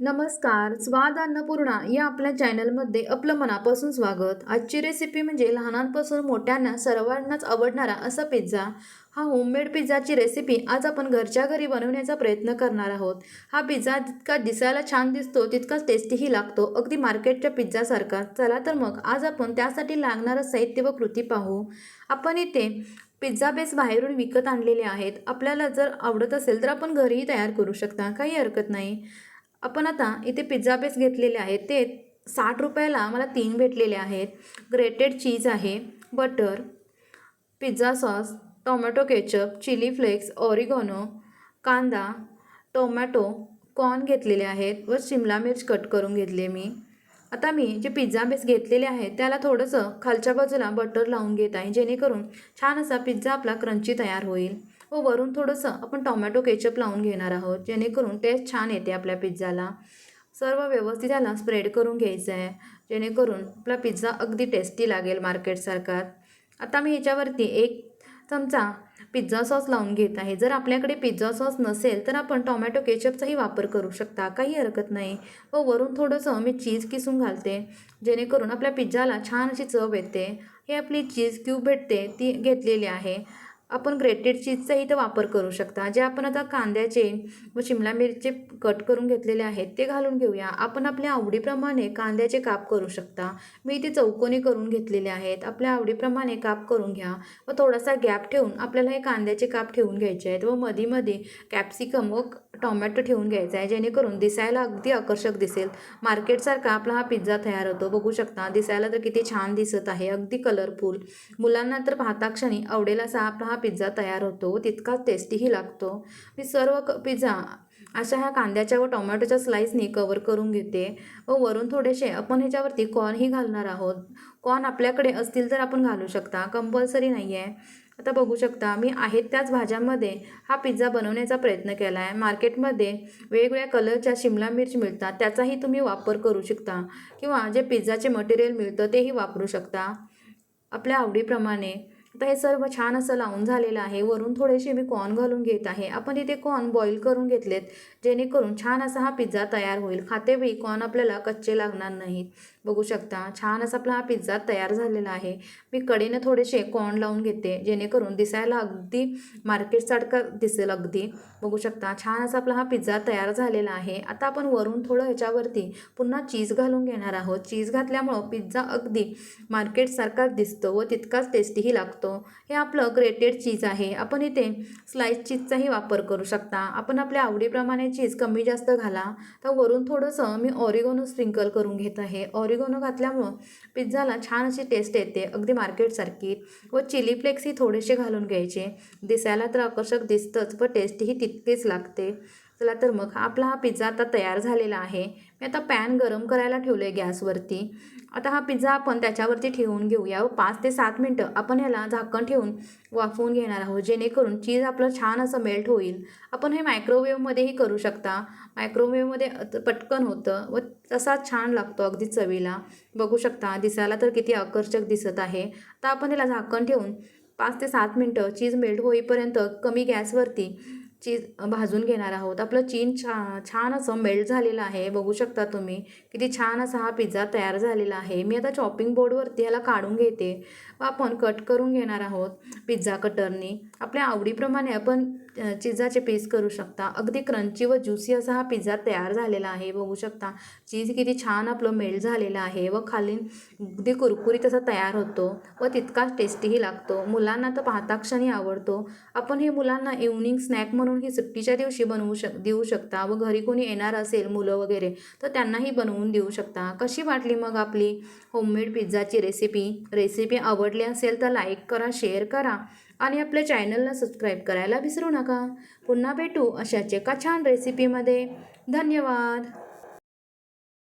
नमस्कार स्वाद अन्नपूर्णा या आपल्या चॅनलमध्ये आपलं मनापासून स्वागत. आजची रेसिपी म्हणजे लहानांपासून मोठ्यांना सर्वांनाच आवडणारा असा पिझ्झा हा होममेड पिझ्झाची रेसिपी आज आपण घरच्या घरी बनवण्याचा प्रयत्न करणार आहोत. हा पिझ्झा जितका दिसायला छान दिसतो तितकाच टेस्टीही लागतो. अगदी मार्केटच्या पिझ्झासारखा चला तर मग आज आपण त्यासाठी लागणारं साहित्य व कृती पाहू. आपण इथे पिझ्झा बेस बाहेरून विकत आणलेले आहेत. आपल्याला जर आवडत असेल तर आपण घरीही तयार करू शकता. काही हरकत नाही. आपण आता इथे पिझ्झा बेस घेतलेले आहेत. ते साठ रुपयाला मला तीन भेटलेले आहेत. ग्रेटेड चीज आहे butter pizza sauce tomato ketchup chilli flakes oregano कांदा टोमॅटो कॉर्न घेतलेले आहेत व शिमला मिर्च कट करून घेतले मी. आता मी जे पिझ्झा बेस घेतलेले आहेत त्याला थोडंसं खालच्या बाजूला बटर लावून घेत आहे जेणेकरून छान असा पिझ्झा आपला क्रंची तयार होईल. व वरून थोडंसं आपण टोमॅटो केचप लावून घेणार आहोत. जेणेकरून टेस्ट छान येते आपल्या पिझ्झाला. सर्व व्यवस्थित त्याला स्प्रेड करून घ्यायचं आहे. जेणेकरून आपला पिझ्झा अगदी टेस्टी लागेल मार्केटसारखा. आता मी ह्याच्यावरती एक चमचा पिझ्झा सॉस लावून घेत आहे. जर आपल्याकडे पिझ्झा सॉस नसेल तर आपण टोमॅटो केचपचाही वापर करू शकता. काही हरकत नाही. व वरून थोडंसं मी चीज किसून घालते. जेणेकरून आपल्या पिझ्झाला छान अशी चव येते. हे आपली चीज क्यूब भेटते ती घेतलेली आहे. आपण ग्रेटेड चीजचा इथं वापर करू शकता. जे आपण आता कांद्याचे व शिमला मिरचे कट करून घेतलेले आहेत ते घालून घेऊया. आपण आपल्या आवडीप्रमाणे कांद्याचे काप करू शकता. मी इथे चौकोनी करून घेतलेले आहेत. आपल्या आवडीप्रमाणे काप करून घ्या. व थोडासा गॅप ठेवून आपल्याला हे कांद्याचे काप ठेवून घ्यायचे आहेत. व मध्ये कॅप्सिकम व टोमॅटो ठेवून घ्यायचा आहे. जेणेकरून दिसायला अगदी आकर्षक दिसेल. मार्केटसारखा आपला हा पिझ्झा तयार होतो. बघू शकता. दिसायला तर किती छान दिसत आहे. अगदी कलरफुल मुलांना तर पाहता क्षणी आवडेल असा आपला हा पिझ्झा तयार होतो तितकाच टेस्टीही लागतो. मी सर्व क पिझ्झा अशा ह्या कांद्याच्या व टोमॅटोच्या स्लाईसनी कवर करून घेते. व वरून थोडेसे आपण ह्याच्यावरती कॉर्नही घालणार आहोत. कॉर्न आपल्याकडे असतील तर आपण घालू शकता. कंपल्सरी नाही आहे आता बघू शकता मी आहेत त्याच भाज्यांमध्ये हा पिझ्झा बनवण्याचा प्रयत्न केला आहे मार्केटमध्ये वेगवेगळ्या कलरच्या शिमला मिर्च मिळतात. त्याचाही तुम्ही वापर करू शकता. किंवा जे पिझ्झाचे मटेरियल मिळतं तेही वापरू शकता. आपल्या आवडीप्रमाणे. आता हे सर्व छान असं लावून झालेलं आहे. वरून थोडेसे मी कॉर्न घालून घेत आहे. आपण इथे कॉर्न बॉईल करून घेतलेत जेणेकरून छान असा हा पिझ्झा तयार होईल. खातेवेळी कॉर्न आपल्याला कच्चे लागणार नाहीत. बघू शकता छान असा आपला हा पिझ्झा तयार झालेला आहे. मी कडेनं थोडेसे कॉर्न लावून घेते जेणेकरून दिसायला अगदी मार्केटसारखा दिसेल अगदी. बघू शकता छान असा आपला हा पिझ्झा तयार झालेला आहे. आता आपण वरून थोडं ह्याच्यावरती पुन्हा चीज घालून घेणार आहोत. चीज घातल्यामुळं पिझ्झा अगदी मार्केटसारखाच दिसतो व तितकाच टेस्टीही लागतो. हे आपलं ग्रेटेड चीज आहे. आपण इथे स्लाईस चीजचाही वापर करू शकता. आपण आपल्या आवडीप्रमाणे चीज कमी जास्त घाला. तर वरून थोडंसं मी ऑरिगोनो स्प्रिंकल करून घेत आहे. ऑरिगोनो घातल्यामुळं पिझ्झाला छान अशी टेस्ट येते. अगदी मार्केटसारखी व चिली फ्लेक्सही थोडेसे घालून घ्यायचे. दिसायला तर आकर्षक दिसतंच व टेस्टही तितकीच लागते. चला तर मग आपला हा पिझ्झा आता तयार झालेला आहे. मी आता पॅन गरम करायला ठेवलं आहे गॅसवरती. आता हा पिझ्झा आपण त्याच्यावरती ठेवून घेऊया. व पाच ते सात मिनटं आपण ह्याला झाकण ठेवून वाफवून घेणार आहोत. जेणेकरून चीज आपलं छान असं मेल्ट होईल. आपण हे मायक्रोवेवमध्येही करू शकता. मायक्रोवेवमध्ये पटकन होतं व तसा छान लागतो अगदी चवीला. बघू शकता दिसायला तर किती आकर्षक दिसत आहे. तर आपण ह्याला झाकण ठेवून पाच ते सात मिनटं चीज मेल्ट होईपर्यंत कमी गॅसवरती चीज भाजून घेणार आहोत. आपलं चीन छा छान असं मेल्ट झालेलं आहे. बघू शकता तुम्ही किती छान असा हा पिझ्झा तयार झालेला आहे. मी आता चॉपिंग बोर्डवरती ह्याला काढून घेते. व आपण कट करून घेणार आहोत पिझ्झा कटरनी आपल्या आवडीप्रमाणे आपण चिझाचे पीस करू शकता. अगदी क्रंची व ज्युसी असा हा पिझ्झा तयार झालेला आहे. बघू शकता. चीज किती छान आपलं मेल्ट झालेलं आहे व खाली अगदी कुरकुरीत असा तयार होतो व तितकाच टेस्टीही लागतो. मुलांना तर पाहता क्षणी आवडतो. आपण हे मुलांना इव्हनिंग स्नॅक म्हणून ही सुट्टीच्या दिवशी बनवू शक देऊ शकता व घरी कोणी येणार असेल मुलं वगैरे तर त्यांनाही बनवून देऊ शकता. कशी वाटली मग आपली होममेड पिझ्झाची रेसिपी रेसिपी आवडली असेल तर लाईक करा शेअर करा. आणि आपल्या चॅनलला सबस्क्राईब करायला विसरू नका. पुन्हा भेटू अशाच एका छान रेसिपीमध्ये धन्यवाद.